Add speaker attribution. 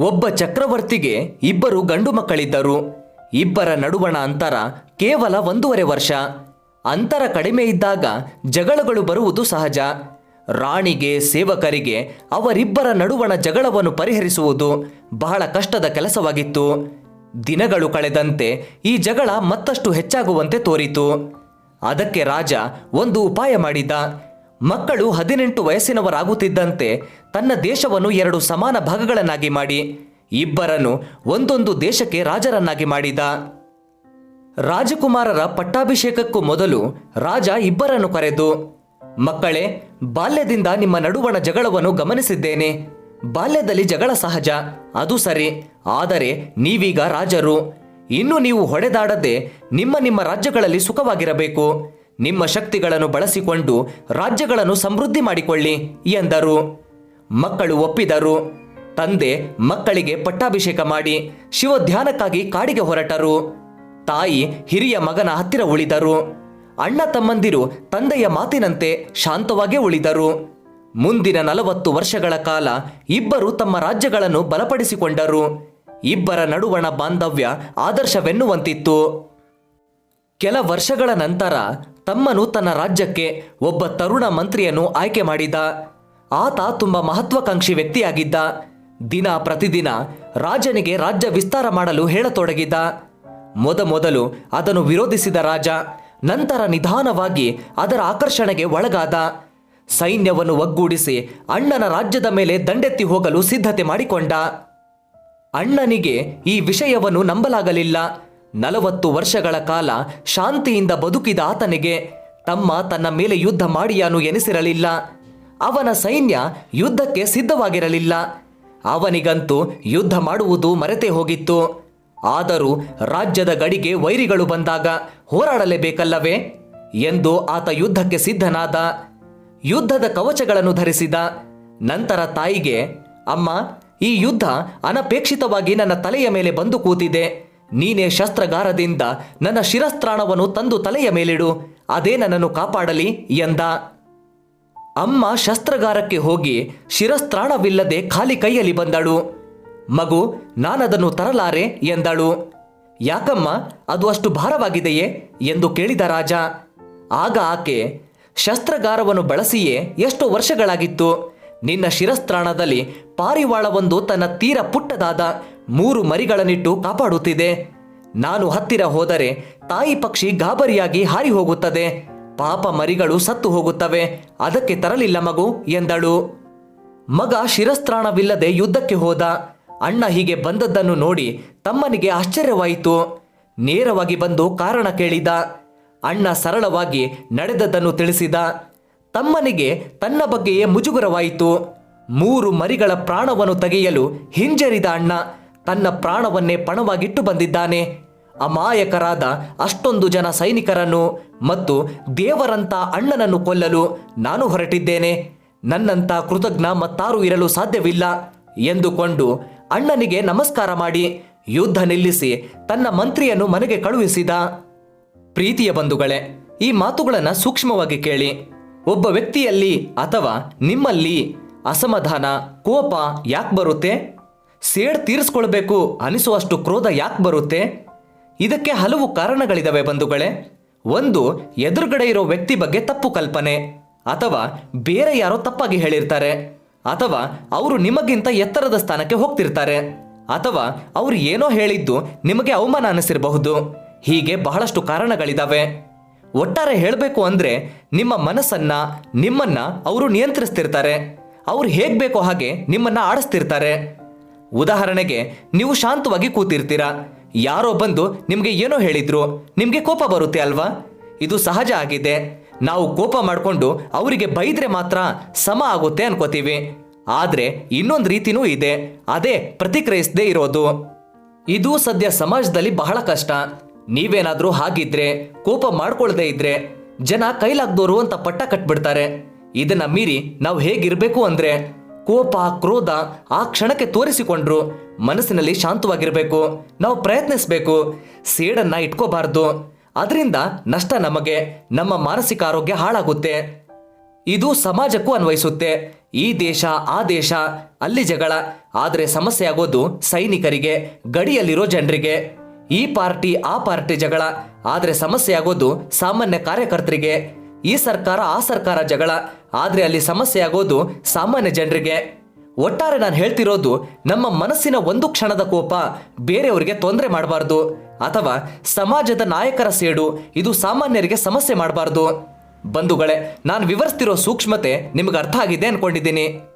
Speaker 1: ಒಬ್ಬ ಚಕ್ರವರ್ತಿಗೆ ಇಬ್ಬರು ಗಂಡು ಮಕ್ಕಳಿದ್ದರು. ಇಬ್ಬರ ನಡುವಣ ಅಂತರ ಕೇವಲ ಒಂದೂವರೆ ವರ್ಷ. ಅಂತರ ಕಡಿಮೆ ಇದ್ದಾಗ ಜಗಳಗಳು ಬರುವುದು ಸಹಜ. ರಾಣಿಗೆ, ಸೇವಕರಿಗೆ ಅವರಿಬ್ಬರ ನಡುವಣ ಜಗಳವನ್ನು ಪರಿಹರಿಸುವುದು ಬಹಳ ಕಷ್ಟದ ಕೆಲಸವಾಗಿತ್ತು. ದಿನಗಳು ಕಳೆದಂತೆ ಈ ಜಗಳ ಮತ್ತಷ್ಟು ಹೆಚ್ಚಾಗುವಂತೆ ತೋರಿತು. ಅದಕ್ಕೆ ರಾಜ ಒಂದು ಉಪಾಯ ಮಾಡಿದ. ಮಕ್ಕಳು ಹದಿನೆಂಟು ವಯಸ್ಸಿನವರಾಗುತ್ತಿದ್ದಂತೆ ತನ್ನ ದೇಶವನ್ನು ಎರಡು ಸಮಾನ ಭಾಗಗಳನ್ನಾಗಿ ಮಾಡಿ, ಇಬ್ಬರನ್ನು ಒಂದೊಂದು ದೇಶಕ್ಕೆ ರಾಜರನ್ನಾಗಿ ಮಾಡಿದ. ರಾಜಕುಮಾರರ ಪಟ್ಟಾಭಿಷೇಕಕ್ಕೂ ಮೊದಲು ರಾಜ ಇಬ್ಬರನ್ನು ಕರೆದು, ಮಕ್ಕಳೇ, ಬಾಲ್ಯದಿಂದ ನಿಮ್ಮ ನಡುವಣ ಜಗಳವನ್ನು ಗಮನಿಸಿದ್ದೇನೆ. ಬಾಲ್ಯದಲ್ಲಿ ಜಗಳ ಸಹಜ, ಅದು ಸರಿ, ಆದರೆ ನೀವೀಗ ರಾಜರು. ಇನ್ನು ನೀವು ಹೊಡೆದಾಡದೆ ನಿಮ್ಮ ನಿಮ್ಮ ರಾಜ್ಯಗಳಲ್ಲಿ ಸುಖವಾಗಿರಬೇಕು. ನಿಮ್ಮ ಶಕ್ತಿಗಳನ್ನು ಬಳಸಿಕೊಂಡು ರಾಜ್ಯಗಳನ್ನು ಸಮೃದ್ಧಿ ಮಾಡಿಕೊಳ್ಳಿ ಎಂದರು. ಮಕ್ಕಳು ಒಪ್ಪಿದರು. ತಂದೆ ಮಕ್ಕಳಿಗೆ ಪಟ್ಟಾಭಿಷೇಕ ಮಾಡಿ ಶಿವಧ್ಯಾನಕ್ಕಾಗಿ ಕಾಡಿಗೆ ಹೊರಟರು. ತಾಯಿ ಹಿರಿಯ ಮಗನ ಹತ್ತಿರ ಉಳಿದರು. ಅಣ್ಣ ತಮ್ಮಂದಿರು ತಂದೆಯ ಮಾತಿನಂತೆ ಶಾಂತವಾಗೇ ಉಳಿದರು. ಮುಂದಿನ ನಲವತ್ತು ವರ್ಷಗಳ ಕಾಲ ಇಬ್ಬರು ತಮ್ಮ ರಾಜ್ಯಗಳನ್ನು ಬಲಪಡಿಸಿಕೊಂಡರು. ಇಬ್ಬರ ನಡುವಣ ಬಾಂಧವ್ಯ ಆದರ್ಶವೆನ್ನುವಂತಿತ್ತು. ಕೆಲ ವರ್ಷಗಳ ನಂತರ ತಮ್ಮನು ತನ್ನ ರಾಜ್ಯಕ್ಕೆ ಒಬ್ಬ ತರುಣ ಮಂತ್ರಿಯನ್ನು ಆಯ್ಕೆ ಮಾಡಿದ. ಆತ ತುಂಬ ಮಹತ್ವಾಕಾಂಕ್ಷಿ ವ್ಯಕ್ತಿಯಾಗಿದ್ದ. ದಿನ ಪ್ರತಿದಿನ ರಾಜನಿಗೆ ರಾಜ್ಯ ವಿಸ್ತಾರ ಮಾಡಲು ಹೇಳತೊಡಗಿದ. ಮೊದಮೊದಲು ಅದನ್ನು ವಿರೋಧಿಸಿದ ರಾಜ, ನಂತರ ನಿಧಾನವಾಗಿ ಅದರ ಆಕರ್ಷಣೆಗೆ ಒಳಗಾದ. ಸೈನ್ಯವನ್ನು ಒಗ್ಗೂಡಿಸಿ ಅಣ್ಣನ ರಾಜ್ಯದ ಮೇಲೆ ದಂಡೆತ್ತಿ ಹೋಗಲು ಸಿದ್ಧತೆ ಮಾಡಿಕೊಂಡ. ಅಣ್ಣನಿಗೆ ಈ ವಿಷಯವನ್ನು ನಂಬಲಾಗಲಿಲ್ಲ. ನಲವತ್ತು ವರ್ಷಗಳ ಕಾಲ ಶಾಂತಿಯಿಂದ ಬದುಕಿದ ಆತನಿಗೆ, ತಮ್ಮ ತನ್ನ ಮೇಲೆ ಯುದ್ಧ ಮಾಡಿಯಾನು ಎನಿಸಿರಲಿಲ್ಲ. ಅವನ ಸೈನ್ಯ ಯುದ್ಧಕ್ಕೆ ಸಿದ್ಧವಾಗಿರಲಿಲ್ಲ. ಅವನಿಗಂತೂ ಯುದ್ಧ ಮಾಡುವುದು ಮರೆತೇ ಹೋಗಿತ್ತು. ಆದರೂ ರಾಜ್ಯದ ಗಡಿಗೆ ವೈರಿಗಳು ಬಂದಾಗ ಹೋರಾಡಲೇಬೇಕಲ್ಲವೇ ಎಂದು ಆತ ಯುದ್ಧಕ್ಕೆ ಸಿದ್ಧನಾದ. ಯುದ್ಧದ ಕವಚಗಳನ್ನು ಧರಿಸಿದ. ನಂತರ ತಾಯಿಗೆ, ಅಮ್ಮ, ಈ ಯುದ್ಧ ಅನಪೇಕ್ಷಿತವಾಗಿ ನನ್ನ ತಲೆಯ ಮೇಲೆ ಬಂದು ಕೂತಿದೆ. ನೀನೇ ಶಸ್ತ್ರಗಾರದಿಂದ ನನ್ನ ಶಿರಸ್ತ್ರಾಣವನ್ನು ತಂದು ತಲೆಯ ಮೇಲಿಡು, ಅದೇ ನನ್ನನ್ನು ಕಾಪಾಡಲಿ ಎಂದ. ಅಮ್ಮ ಶಸ್ತ್ರಗಾರಕ್ಕೆ ಹೋಗಿ ಶಿರಸ್ತ್ರಾಣವಿಲ್ಲದೆ ಖಾಲಿ ಕೈಯಲ್ಲಿ ಬಂದಳು. ಮಗು, ನಾನದನ್ನು ತರಲಾರೆ ಎಂದಳು. ಯಾಕಮ್ಮ, ಅದು ಅಷ್ಟು ಭಾರವಾಗಿದೆಯೇ ಎಂದು ಕೇಳಿದ ರಾಜ. ಆಗ ಆಕೆ, ಶಸ್ತ್ರಗಾರವನ್ನು ಬಳಸಿಯೇ ಎಷ್ಟು ವರ್ಷಗಳಾಗಿತ್ತು. ನಿನ್ನ ಶಿರಸ್ತ್ರಾಣದಲ್ಲಿ ಪಾರಿವಾಳವೊಂದು ತನ್ನ ತೀರ ಪುಟ್ಟದಾದ ಮೂರು ಮರಿಗಳನ್ನಿಟ್ಟು ಕಾಪಾಡುತ್ತಿದೆ. ನಾನು ಹತ್ತಿರ ಹೋದರೆ ತಾಯಿ ಪಕ್ಷಿ ಗಾಬರಿಯಾಗಿ ಹಾರಿ ಹೋಗುತ್ತದೆ ಪಾಪ ಮರಿಗಳು ಸತ್ತು ಹೋಗುತ್ತವೆ. ಅದಕ್ಕೆ ತರಲಿಲ್ಲ ಮಗು ಎಂದಳು. ಮಗ ಶಿರಸ್ತ್ರಾಣವಿಲ್ಲದೆ ಯುದ್ಧಕ್ಕೆ ಹೋದ. ಅಣ್ಣ ಹೀಗೆ ಬಂದದ್ದನ್ನು ನೋಡಿ ತಮ್ಮನಿಗೆ ಆಶ್ಚರ್ಯವಾಯಿತು. ನೇರವಾಗಿ ಬಂದು ಕಾರಣ ಕೇಳಿದ. ಅಣ್ಣ ಸರಳವಾಗಿ ನಡೆದದ್ದನ್ನು ತಿಳಿಸಿದ. ತಮ್ಮನಿಗೆ ತನ್ನ ಬಗ್ಗೆಯೇ ಮುಜುಗರವಾಯಿತು. ಮೂರು ಮರಿಗಳ ಪ್ರಾಣವನ್ನು ತೆಗೆಯಲು ಹಿಂಜರಿದ ಅಣ್ಣ. ತನ್ನ ಪ್ರಾಣವನ್ನೇ ಪಣವಾಗಿಟ್ಟು ಬಂದಿದ್ದಾನೆ. ಅಮಾಯಕರಾದ ಅಷ್ಟೊಂದು ಜನ ಸೈನಿಕರನ್ನು ಮತ್ತು ದೇವರಂತ ಅಣ್ಣನನ್ನು ಕೊಲ್ಲಲು ನಾನು ಹೊರಟಿದ್ದೇನೆ. ನನ್ನಂಥ ಕೃತಜ್ಞ ಮತ್ತಾರೂ ಇರಲು ಸಾಧ್ಯವಿಲ್ಲ ಎಂದುಕೊಂಡು ಅಣ್ಣನಿಗೆ ನಮಸ್ಕಾರ ಮಾಡಿ ಯುದ್ಧ ನಿಲ್ಲಿಸಿ ತನ್ನ ಮಂತ್ರಿಯನ್ನು ಮನೆಗೆ ಕಳುಹಿಸಿದ. ಪ್ರೀತಿಯ ಬಂಧುಗಳೇ, ಈ ಮಾತುಗಳನ್ನು ಸೂಕ್ಷ್ಮವಾಗಿ ಕೇಳಿ. ಒಬ್ಬ ವ್ಯಕ್ತಿಯಲ್ಲಿ ಅಥವಾ ನಿಮ್ಮಲ್ಲಿ ಅಸಮಾಧಾನ, ಕೋಪ ಯಾಕೆ ಬರುತ್ತೆ? ಸೇಡ್ ತೀರಿಸ್ಕೊಳ್ಬೇಕು ಅನಿಸುವಷ್ಟು ಕ್ರೋಧ ಯಾಕೆ ಬರುತ್ತೆ? ಇದಕ್ಕೆ ಹಲವು ಕಾರಣಗಳಿದಾವೆ ಬಂಧುಗಳೇ. ಒಂದು, ಎದುರುಗಡೆ ಇರೋ ವ್ಯಕ್ತಿ ಬಗ್ಗೆ ತಪ್ಪು ಕಲ್ಪನೆ, ಅಥವಾ ಬೇರೆ ಯಾರೋ ತಪ್ಪಾಗಿ ಹೇಳಿರ್ತಾರೆ, ಅಥವಾ ಅವರು ನಿಮಗಿಂತ ಎತ್ತರದ ಸ್ಥಾನಕ್ಕೆ ಹೋಗ್ತಿರ್ತಾರೆ, ಅಥವಾ ಅವರು ಏನೋ ಹೇಳಿದ್ದು ನಿಮಗೆ ಅವಮಾನ ಅನಿಸಿರಬಹುದು. ಹೀಗೆ ಬಹಳಷ್ಟು ಕಾರಣಗಳಿದಾವೆ. ಒಟ್ಟಾರೆ ಹೇಳಬೇಕು ಅಂದರೆ, ನಿಮ್ಮ ಮನಸ್ಸನ್ನ, ನಿಮ್ಮನ್ನ ಅವರು ನಿಯಂತ್ರಿಸ್ತಿರ್ತಾರೆ. ಅವ್ರು ಹೇಗೆ ಬೇಕೋ ಹಾಗೆ ನಿಮ್ಮನ್ನ ಆಡಿಸ್ತಿರ್ತಾರೆ. ಉದಾಹರಣೆಗೆ, ನೀವು ಶಾಂತವಾಗಿ ಕೂತಿರ್ತೀರಾ? ಯಾರೋ ಬಂದು ನಿಮಗೆ ಏನೋ ಹೇಳಿದ್ರು, ನಿಮಗೆ ಕೋಪ ಬರುತ್ತೆ ಅಲ್ವಾ? ಇದು ಸಹಜ ಆಗಿದೆ. ನಾವು ಕೋಪ ಮಾಡಿಕೊಂಡು ಅವರಿಗೆ ಬೈದ್ರೆ ಮಾತ್ರ ಸಮ ಆಗುತ್ತೆ ಅನ್ಕೋತೀವಿ. ಆದರೆ ಇನ್ನೊಂದು ರೀತಿನೂ ಇದೆ. ಅದೇ ಪ್ರತಿಕ್ರಿಯಿಸದೇ ಇರೋದು. ಇದು ಸದ್ಯ ಸಮಾಜದಲ್ಲಿ ಬಹಳ ಕಷ್ಟ. ನೀವೇನಾದರೂ ಹಾಗಿದ್ರೆ, ಕೋಪ ಮಾಡ್ಕೊಳ್ಳದೆ ಇದ್ರೆ, ಜನ ಕೈಲಾಗ್ದೋರು ಅಂತ ಪಟ್ಟ ಕಟ್ಬಿಡ್ತಾರೆ. ಇದನ್ನ ಮೀರಿ ನಾವು ಹೇಗಿರಬೇಕು ಅಂದ್ರೆ ಕೋಪ, ಕ್ರೋಧ ಆ ಕ್ಷಣಕ್ಕೆ ತೋರಿಸಿಕೊಂಡ್ರು. ಮನಸ್ಸಿನಲ್ಲಿ ಶಾಂತವಾಗಿರಬೇಕು. ನಾವು ಪ್ರಯತ್ನಿಸಬೇಕು. ಸೇಡನ್ನ ಇಟ್ಕೋಬಾರ್ದು. ಅದರಿಂದ ನಷ್ಟ ನಮಗೆ, ನಮ್ಮ ಮಾನಸಿಕ ಆರೋಗ್ಯ ಹಾಳಾಗುತ್ತೆ. ಇದು ಸಮಾಜಕ್ಕೂ ಅನ್ವಯಿಸುತ್ತೆ. ಈ ದೇಶ, ಆ ದೇಶ, ಅಲ್ಲಿ ಜಗಳ. ಆದರೆ ಸಮಸ್ಯೆ ಆಗೋದು ಸೈನಿಕರಿಗೆ, ಗಡಿಯಲ್ಲಿರೋ ಜನರಿಗೆ. ಈ ಪಾರ್ಟಿ, ಆ ಪಾರ್ಟಿ ಜಗಳ. ಆದರೆ ಸಮಸ್ಯೆ ಆಗೋದು ಸಾಮಾನ್ಯ ಕಾರ್ಯಕರ್ತರಿಗೆ. ಈ ಸರ್ಕಾರ, ಆ ಸರ್ಕಾರ ಜಗಳ. ಆದರೆ ಅಲ್ಲಿ ಸಮಸ್ಯೆ ಆಗೋದು ಸಾಮಾನ್ಯ ಜನರಿಗೆ. ಒಟ್ಟಾರೆ ನಾನು ಹೇಳ್ತಿರೋದು, ನಮ್ಮ ಮನಸ್ಸಿನ ಒಂದು ಕ್ಷಣದ ಕೋಪ ಬೇರೆಯವರಿಗೆ ತೊಂದರೆ ಮಾಡಬಾರ್ದು. ಅಥವಾ ಸಮಾಜದ ನಾಯಕರ ಸೇಡು, ಇದು ಸಾಮಾನ್ಯರಿಗೆ ಸಮಸ್ಯೆ ಮಾಡಬಾರ್ದು. ಬಂಧುಗಳೇ, ನಾನು ವಿವರಿಸ್ತಿರೋ ಸೂಕ್ಷ್ಮತೆ ನಿಮ್ಗೆ ಅರ್ಥ ಆಗಿದೆ ಅನ್ಕೊಂಡಿದ್ದೀನಿ.